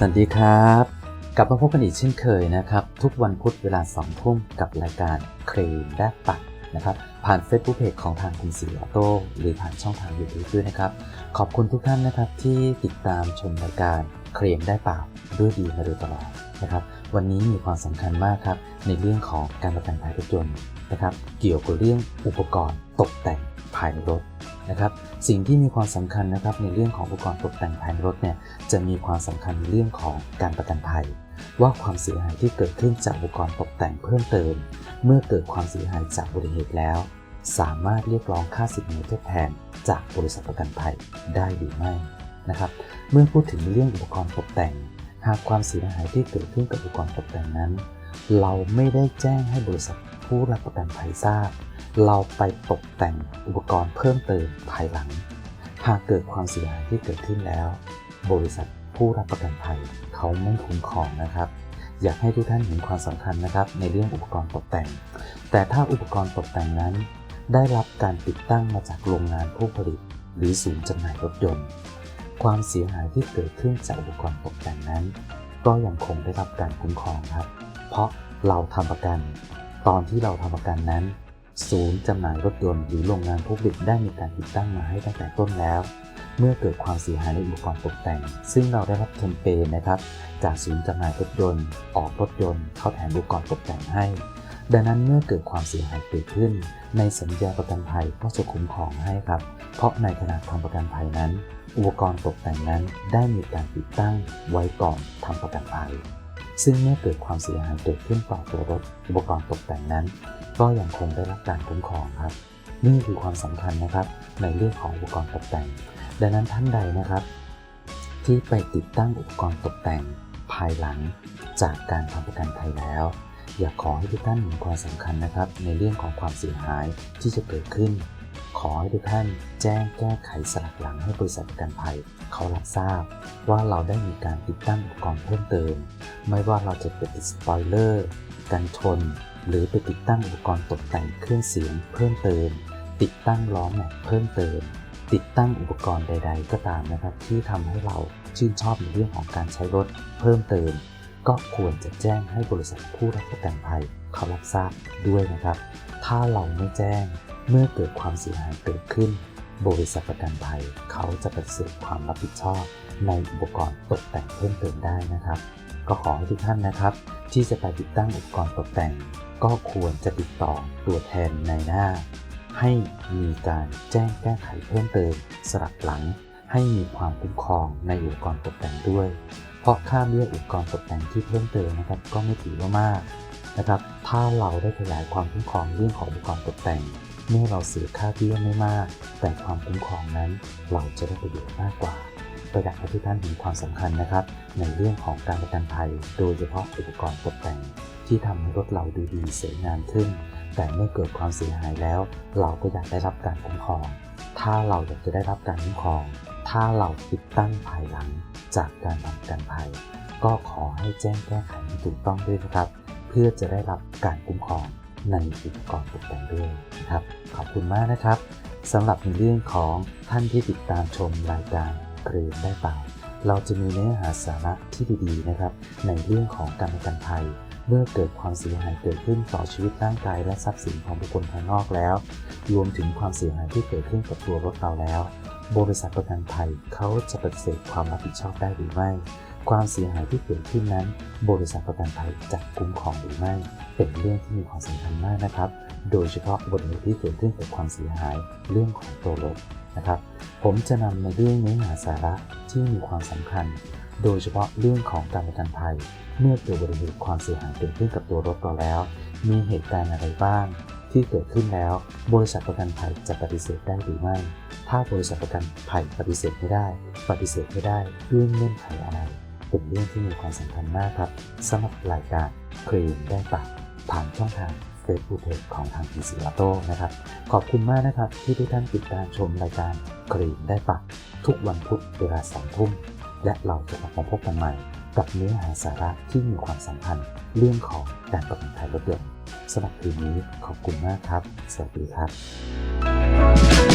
สวัสดีครับ กลับมาพบกันอีกเช่นเคยนะครับ ทุกวันพุธเวลา2ทุ่มกับรายการเครนแลกปัดนะครับ ผ่าน Facebook Page ของทางคุณสีออโต้หรือผ่านช่องทาง YouTube ด้วยนะครับ ขอบคุณทุกท่านนะครับที่ติดตามชมรายการเคลมได้ปล่าด้วยดีมาโดยตลอดนะครับ วันนี้มีความสำคัญมากครับ ในเรื่องของการประกันภัยรถยนต์นะครับ เกี่ยวกับเรื่องอุปกรณ์ตกแต่งภายในรถ นะครับสิ่งที่มีความสำคัญนะครับในเรื่องของอุปกรณ์ตกแต่งภายในรถเนี่ยจะมีความสำคัญในเรื่องของการประกันภัย ว่าความเสียหายที่เกิดขึ้นจากอุปกรณ์ตกแต่งเพิ่มเติม เมื่อเกิดความเสียหายจากอุบัติเหตุแล้ว สามารถเรียกร้องค่าสินไหมทดแทน จากบริษัทประกันภัยได้หรือไม่นะครับเมื่อพูดถึงเรื่องอุปกรณ์ตกแต่ง หากความเสียหายที่เกิดขึ้นกับอุปกรณ์ตกแต่งนั้น เราไม่ได้แจ้งให้บริษัท ผู้รับประกันภัยทราบ เราไปตกแต่งอุปกรณ์เพิ่มเติมภายหลัง หากเกิดความเสียหายที่เกิดขึ้นแล้ว บริษัทผู้รับประกันภัยเขาไม่คุ้มครองนะครับ อยากให้ทุกท่านเห็นความสำคัญนะครับ ในเรื่องอุปกรณ์ตกแต่ง แต่ถ้าอุปกรณ์ตกแต่งนั้น ได้รับการติดตั้งมาจากโรงงานผู้ผลิต หรือศูนย์จำหน่ายรถยนต์ ความเสียหายที่เกิดขึ้นจากอุปกรณ์ตกแต่งนั้น ก็ยังคงได้รับการคุ้มครองครับ เพราะเราทำประกัน ตอนที่เราทำประกันนั้น ศูนย์จำหน่ายรถยนต์หรือโรงงานผู้ผลิตได้มีการติดตั้งมาให้ตั้งแต่ต้นแล้ว เมื่อเกิดความเสียหายในอุปกรณ์ตกแต่ง ซึ่งเราได้รับแคมเปญนะครับ จากศูนย์จำหน่ายรถยนต์ ออกรถยนต์เข้าแถมอุปกรณ์ตกแต่งให้ ดังนั้นเมื่อเกิดความเสียหายเกิดขึ้น ในสัญญาประกันภัยก็จะคุ้มครองให้ครับ เพราะในขณะทำประกันภัยนั้น อุปกรณ์ตกแต่งนั้นได้มีการติดตั้งไว้ก่อนทำประกันภัย ซึ่งเมื่อเกิดความเสียหายเกิดขึ้นต่อตัวรถ อุปกรณ์ตกแต่งนั้น ก็ยังคงได้รับการคุ้มครองครับ นี่คือความสำคัญนะครับในเรื่องของอุปกรณ์ตกแต่ง ดังนั้นท่านใดนะครับ ที่ไปติดตั้งอุปกรณ์ตกแต่งภายหลังจากการทำประกันภัยแล้ว อยากขอให้ทุกท่านเห็นความสำคัญนะครับ ในเรื่องของความเสียหายที่จะเกิดขึ้น ขอให้ทุกท่านแจ้งแก้ไขสลักหลังให้บริษัทประกันภัย เขารับทราบว่าเราได้มีการติดตั้งอุปกรณ์เพิ่มเติม ไม่ว่าเราจะไปติดสปอยเลอร์กันชน หรือไปติดตั้งอุปกรณ์ตกแต่งเครื่องเสียงเพิ่มเติม ติดตั้งล้อแม็กเพิ่มเติม ติดตั้งอุปกรณ์ใด ๆ ก็ตามนะครับ ที่ทำให้เราชื่นชอบในเรื่องของการใช้รถเพิ่มเติม ก็ควรจะแจ้งให้บริษัทผู้รับประกันภัยเขารับทราบด้วยนะครับ ถ้าเราไม่แจ้งเมื่อเกิดความเสียหายเกิดขึ้น บริษัทประกันภัยเขาจะปฏิเสธความรับผิดชอบ ในอุปกรณ์ตกแต่งเพิ่มเติมได้นะครับ ก็ขอให้ทุกท่านนะครับ ที่จะไปติดตั้งอุปกรณ์ตกแต่ง ก็ควรจะติดต่อตัวแทนในหน้า ให้มีการแจ้งแก้ไขเพิ่มเติมสลักหลัง ให้มีความคุ้มครองในอุปกรณ์ตกแต่งด้วย เพราะค่าเบี้ยอุปกรณ์ตกแต่งที่เพิ่มเติมนะครับก็ไม่ถือว่ามากนะครับถ้าเราได้ขยายความคุ้มครองเรื่องของอุปกรณ์ตกแต่งเมื่อเราเสียค่าเบี้ยไม่มาก แต่ความคุ้มครองนั้นเราจะได้ประโยชน์มากกว่า ก็อยากให้ทุกท่านเห็นความสำคัญนะครับ ในเรื่องของการประกันภัย โดยเฉพาะอุปกรณ์ตกแต่ง ที่ทำให้รถเราดูดีสวยงามขึ้น แต่เมื่อเกิดความเสียหายแล้ว เราก็อยากได้รับการคุ้มครอง ถ้าเราอยากจะได้รับการคุ้มครอง ถ้าเราติดตั้งภายหลังจากการทำประกันภัย ก็ขอให้แจ้งแก้ไขให้ถูกต้องด้วยนะครับ เพื่อจะได้รับการคุ้มครองในอุปกรณ์ตกแต่งด้วยนะครับ ขอบคุณมากนะครับสำหรับในเรื่องของท่านที่ติดตามชมรายการ เกรนได้เปล่าเราจะมีเนื้อหาสาระที่ดีๆนะครับ ในเรื่องของการประกันภัย เมื่อเกิดความเสียหายเกิดขึ้นต่อชีวิตร่างกายและทรัพย์สินของบุคคลภายนอกแล้ว รวมถึงความเสียหายที่เกิดขึ้นกับตัวรถเราแล้ว บริษัทประกันภัยเขาจะปฏิเสธความรับผิดชอบได้หรือไม่ ความเสียหายที่เกิดขึ้นนั้น บริษัทประกันภัยจะคุ้มครองหรือไม่ เป็นเรื่องที่มีความสำคัญมากนะครับ โดยเฉพาะบัติเหตุที่เกิดขึ้นกับความเสียหายเรื่องของตัวรถนะครับ ผมจะนำในเรื่องเนื้อหาสาระที่มีความสำคัญ โดยเฉพาะเรื่องของการประกันภัย เมื่อเกิดบัติเหตุความเสียหายเกิดขึ้นกับตัวรถเราแล้ว มีเหตุการณ์อะไรบ้างที่เกิดขึ้นแล้ว บริษัทประกันภัยจะปฏิเสธได้หรือไม่ ถ้าบริษัทประกันภัยปฏิเสธไม่ได้ ปฏิเสธไม่ได้ด้วยเงื่อนไขอะไร เป็นเรื่องที่มีความสำคัญมากครับสำหรับรายการเคลมได้ปะผ่านช่องทาง Facebook Page ของทางพีซีลาโต้นะครับ ขอบคุณมากนะครับที่ทุกท่านติดตามชมรายการเคลมได้ปะทุกวันพุธเวลาสองทุ่ม และเราจะกลับมาพบกันใหม่ กับเนื้อหาสาระที่มีความสำคัญ เรื่องของการประกันภัยรถยนต์สำหรับคืนนี้ขอบคุณมากครับ สวัสดีครับ